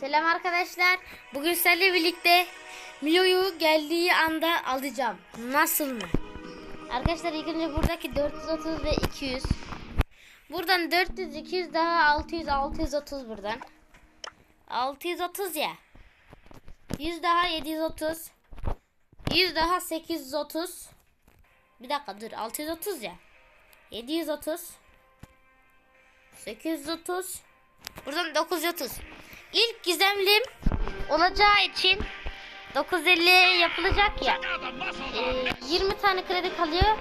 Selam arkadaşlar. Bugün sizlerle birlikte Mio'yu geldiği anda alacağım. Nasıl mı? Arkadaşlar ilk önce buradaki 430 ve 200. Buradan 400, 200 daha 600, 630 buradan. 630 ya. 100 daha 730. 100 daha 830. Bir dakika dur 630 ya. 730. 830. Buradan 930. İlk gizemlim olacağı için 950 yapılacak ya. Ee, 20 tane kredi kalıyor.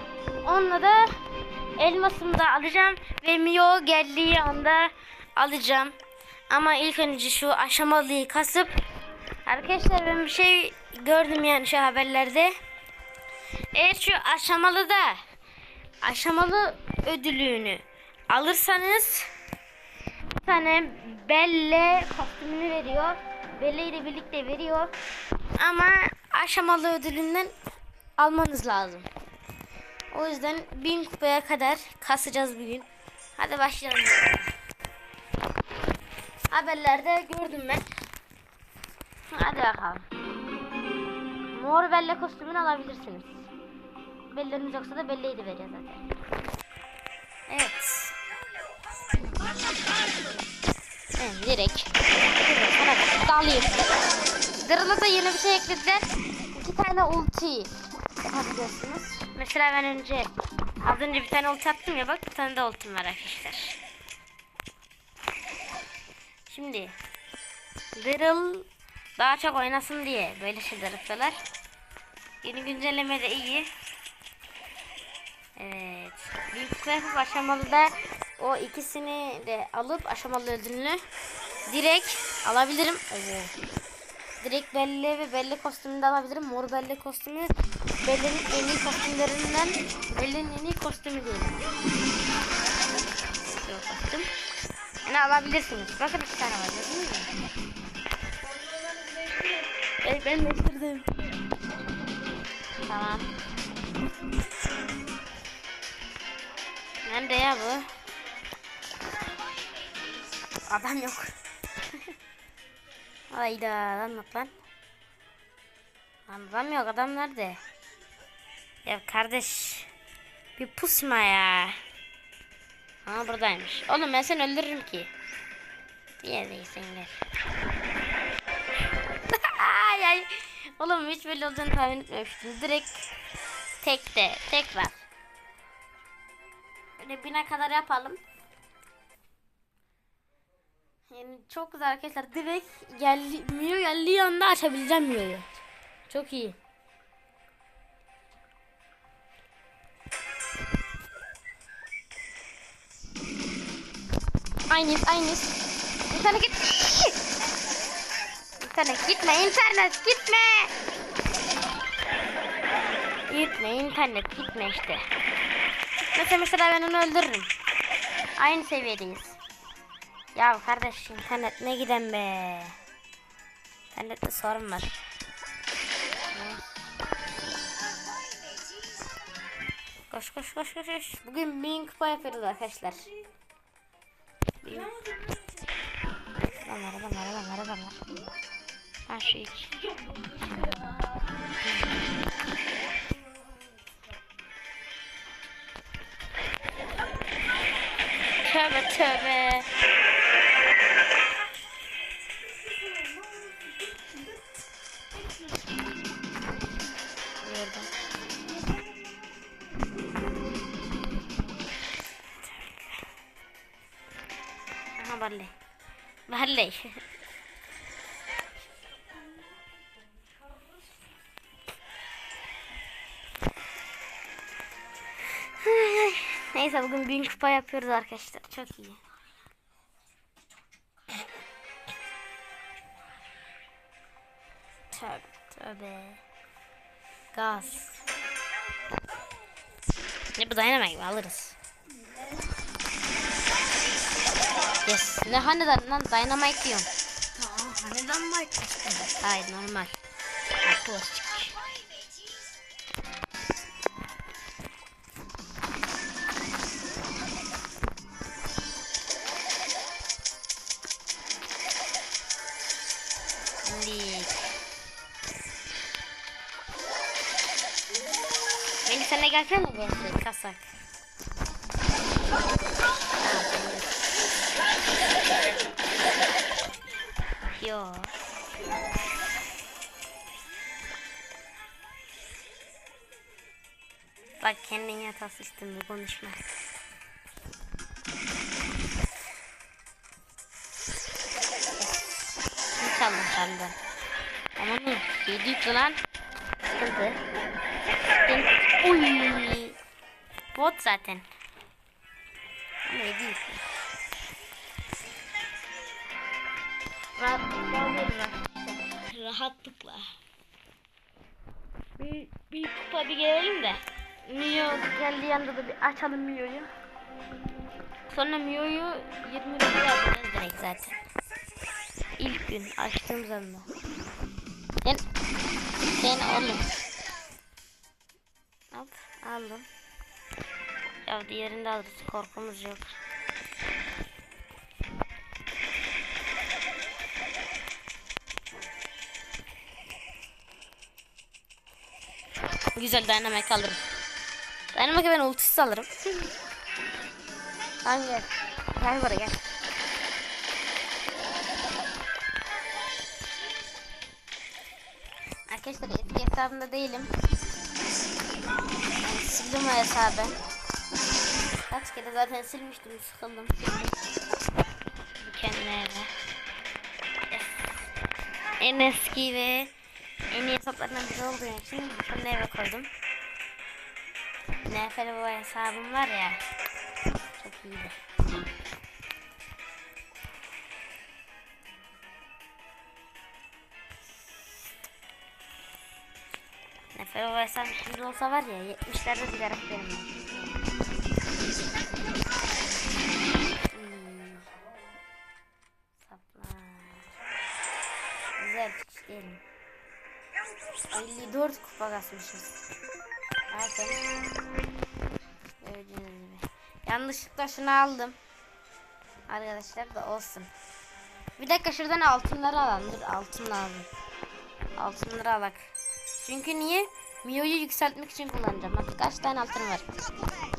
Onunla da elmasımı da alacağım ve Mio geldiği anda alacağım. Ama ilk önce şu aşamalıyı kasıp arkadaşlar ben bir şey gördüm yani şu haberlerde. Eğer şu aşamalı da aşamalı ödülünü alırsanız tane Belle kostümünü veriyor. Belle ile birlikte veriyor. Ama aşamalı ödülünden almanız lazım. O yüzden 1000 kupaya kadar kasacağız bugün. Hadi başlayalım. Haberlerde gördüm ben. Hadi bakalım. Mor Belle kostümünü alabilirsiniz. Belleriniz yoksa da Belle'yi de vereceğiz zaten. Evet. Evet direkt. Sana dalayım. Dırıl'a da yeni bir şey eklediler. İki tane ulti yapabiliyorsunuz. Mesela ben önce az önce bir tane ulti attım ya bak bir tane de ultim var arkadaşlar. Şimdi Daryl daha çok oynasın diye böyle şeyler yapıyorlar. Yeni güncelleme de iyi. Evet. Büyük sayfa aşamalı da o ikisini de alıp aşamalı ödülünü direkt alabilirim. Evet. Direkt belli ve belli kostümünü de alabilirim. Mor belli kostümü Belli'nin en iyi kostümlerinden Belli'nin en iyi kostümü değil. Yok kostüm. Yani alabilirsiniz. Bakın iki tane var gördünüz mü? Evet ben değiştirdim. Tamam. Nerede ya bu? Adam yok. Hayda adam yok lan. Lan adam yok adam nerede? Ya kardeş. Bir pusma ya. Ha buradaymış. Oğlum ben seni öldürürüm ki. Bir yerdeysen gel. ay ay. Oğlum hiç böyle olacağını tahmin etmemiştim. Direkt tekte. Tek var. Bine kadar yapalım. Yani çok güzel arkadaşlar. Direkt geldi, Mio geldiği anda açabileceğim Mio'yu. Çok iyi. Aynı, aynı. İnternet git. İnternet gitme, internet gitme. Gitme, internet gitme işte. Mesela mesela ben onu öldürürüm. Aynı seviyedeyiz. Ya kardeş internet ne giden be. İnternette sorun var. Koş koş koş koş koş. Bugün bin kupa yapıyoruz arkadaşlar. Bin. Adam var adam var adam var adam var. Ha şu iki. Tövbe tövbe. Aha Barley. Barley. Neyse bugün bin kupa yapıyoruz arkadaşlar. Çok iyi. Tövbe tövbe. Gaz. Ne bu dayanamay gibi alırız. Yes. Ne da lan dynamite diyorum. Tamam, haneden mi Hayır normal. Şimdi. Beni de gelsene bir kasak. Yo. Bak kendin yatağı üstünde konuşma. Kim çaldı çaldı? Ama ne? Yedik lan. Sıkıntı. Sıkıntı. Uy. Bot zaten. Ama yedik. Rahatlıkla ben. Rahatlıkla. Bir, bir kupa bir gelelim de. Mio geldiği anda da bir açalım Mio'yu. Sonra Mio'yu 20 liraya alacağız direkt zaten. İlk gün açtığım anda. Sen, sen oğlum. Hop aldım. Ya diğerinde alırız korkumuz yok. Güzel dynamic alırım. Dynamic'e ben ultisiz alırım. Tamam gel. Gel buraya gel. Arkadaşlar eski hesabımda değilim. Yani sildim o hesabı. Kaç kere zaten silmiştim sıkıldım. Bu kendime eve. En eski ve en iyi hesaplarından biri olduğu için eve koydum. NFL bu hesabım var ya. Çok iyiydi. Nefer o hesap şimdi olsa var ya 70'lerde bir karakterim var. 54 kupa kasmışız. Zaten gördüğünüz gibi. Yanlışlıkla şunu aldım. Arkadaşlar da olsun. Bir dakika şuradan altınları alalım. Dur altın lazım. Altınları alak. Çünkü niye? Mio'yu yükseltmek için kullanacağım. Bak kaç tane altın var.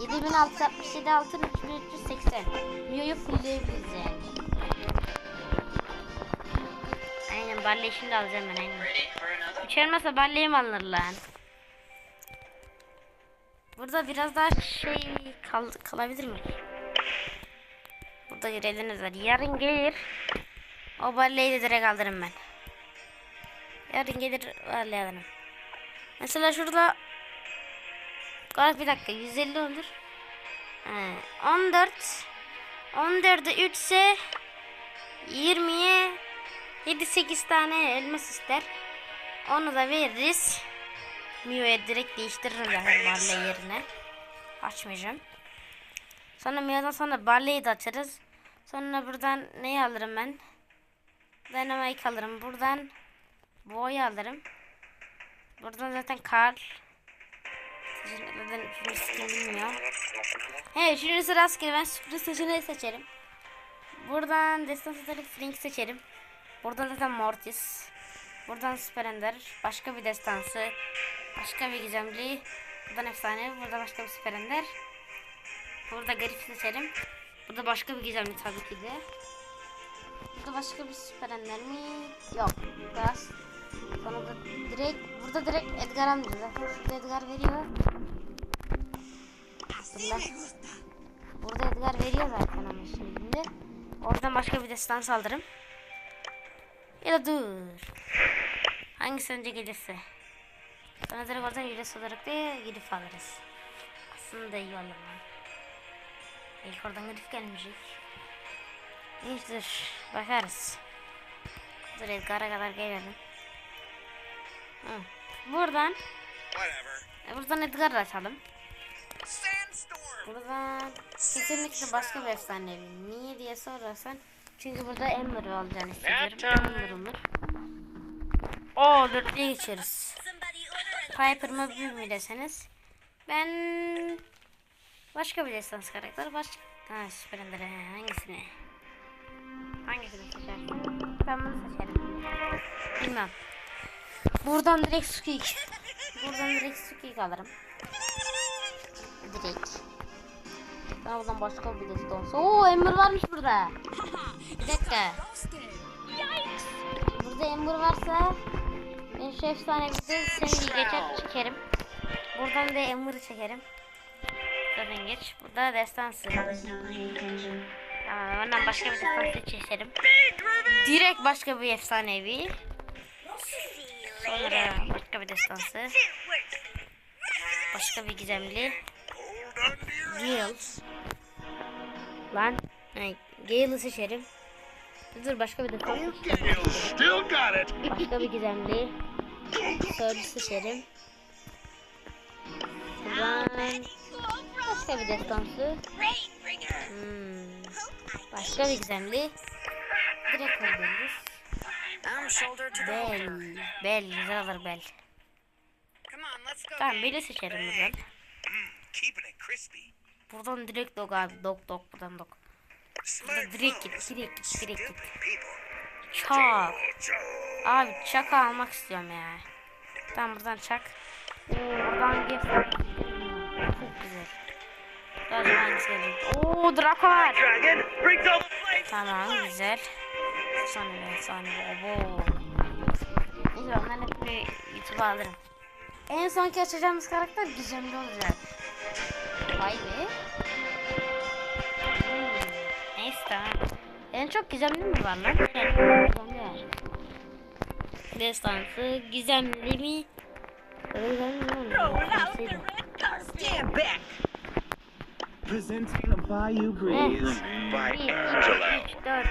7667 altın 3380. Mio'yu fullleyebiliriz yani. Balleyi şimdi alacağım ben aynen. Hiç olmazsa balleyi alınır lan? Burada biraz daha şey kal kalabilir mi? Burada görevleriniz var. Yarın gelir. O balleyi de direkt alırım ben. Yarın gelir balleyi alırım. Mesela şurada Galiba bir dakika 150 olur. He, 14 14'e 3 ise 20'ye 7-8 tane elmas ister. Onu da veririz. Mio'ya direkt değiştiririm zaten Barley yerine. Açmayacağım. Sonra Mio'dan sonra Barley'i de açarız. Sonra buradan neyi alırım ben? Dynamite alırım. Buradan Boy alırım. Buradan zaten Karl. Zaten üçüncü skin bilmiyor. He üçüncüsü rastgele ben sürpriz seçeneği seçerim. Buradan destan seçerek Flink seçerim. Buradan zaten Mortis. Buradan Super Ender. Başka bir destansı. Başka bir gizemli. Buradan efsane. Burada başka bir Super Ender. Burada garip seçerim. Burada başka bir gizemli tabii ki de. Burada başka bir Super Ender mi? Yok. Gaz. Sonra direkt burada direkt Edgar almıyor. Zaten Edgar veriyor. Bunlar. Burada Edgar veriyor zaten ama şimdi. Oradan başka bir destan saldırım. Ya da dur. Hangisi önce gelirse. Sonra direkt oradan ücretsiz olarak da gidip alırız. Aslında iyi olur lan. İlk oradan gidip gelmeyecek. Dur. Bakarız. Dur Edgar'a kadar gelelim. Hı. Buradan e, buradan Edgar'ı açalım. Buradan kesinlikle başka bir efsanevi. Niye diye sorarsan çünkü burada Ember olacağını hissediyorum. Ember olur. Oo dörtlüye geçeriz. Piper mı büyük mü deseniz. Ben başka bir desans karakter başka. Ha süper Ember hangisini? Hangisini seçersin? Ben bunu seçerim. Bilmem. Buradan direkt Squeak. Buradan direkt Squeak alırım. Direkt. Sana buradan başka bir deste olsa. Oo Ember varmış burada. Bir dakika. Burada Ember varsa ben şu efsane bir seni geçer çekerim. Buradan da Ember'ı çekerim. Buradan geç. Burada destansı. Tamam ondan başka bir destansı çekerim. Direkt başka bir efsanevi. Sonra başka bir destansı. Başka bir gizemli. Gales. Lan. Yani Gale'ı seçerim. Dur başka bir dakika. Başka bir gizemli. Sörlü seçerim. Buradan başka bir destansı. Hmm. Başka bir gizemli. Direkt öldürürüz. Bel. Bel. Güzel olur bel. Tamam Bel'i seçerim buradan. Buradan direkt dok abi. Dok dok buradan dok. Direkt git direkt git direkt git. Çak. Abi çak almak istiyorum ya. Tamam buradan çak. Oo, buradan git. Çok güzel. Biraz hangisiydi? Oo draka. Tamam güzel. Saniye saniye. Obo. Güzel ben hep bir YouTube alırım. En sonki açacağımız karakter gizemli olacak. Vay. Hmm, neyse tamam. En çok gizemli mi var lan? Gizemli var. Destansı gizemli mi? Stand back. Presenting a Bayou Breeze by Angelo. 11, 12,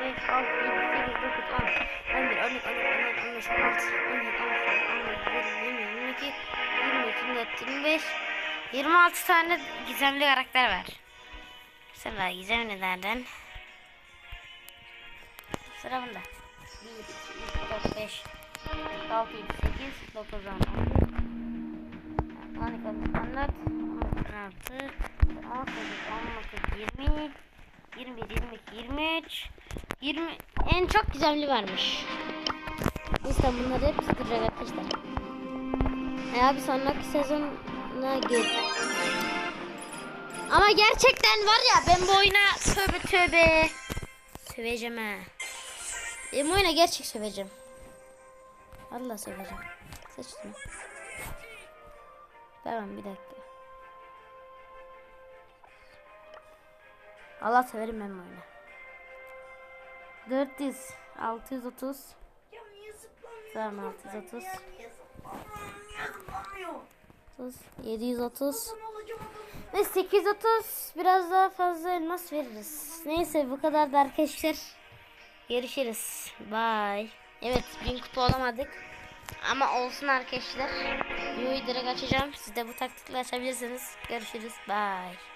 13, 14, 15, 16, 17, 18, 19, 20, 21, 22, 23, 24, 25, tane gizemli karakter var. Sıra gizemlilerden. Sıra bunda. 1, 2, 3, 4, 5, 6, 7, 8, 9, 10, 11, 12, 13, 14, 16, 18, 19, 20, 21, 22, 23, 20 en çok gizemli varmış. İşte bunları hepsi duracak arkadaşlar. E abi sonraki sezona gir. Ama gerçekten var ya ben bu oyuna tövbe tövbe söveceğim ha. Ben bu oyuna gerçek söveceğim. Allah söveceğim. Seçtim. Tamam bir dakika. Allah severim ben bu oyunu. 400 630 Tamam 630 30 730 ve 830 biraz daha fazla elmas veririz. Neyse bu kadar da arkadaşlar. Görüşürüz. Bye. Evet 1000 kupa olamadık. Ama olsun arkadaşlar. Videoyu direkt açacağım. Siz de bu taktikle açabilirsiniz. Görüşürüz. Bye.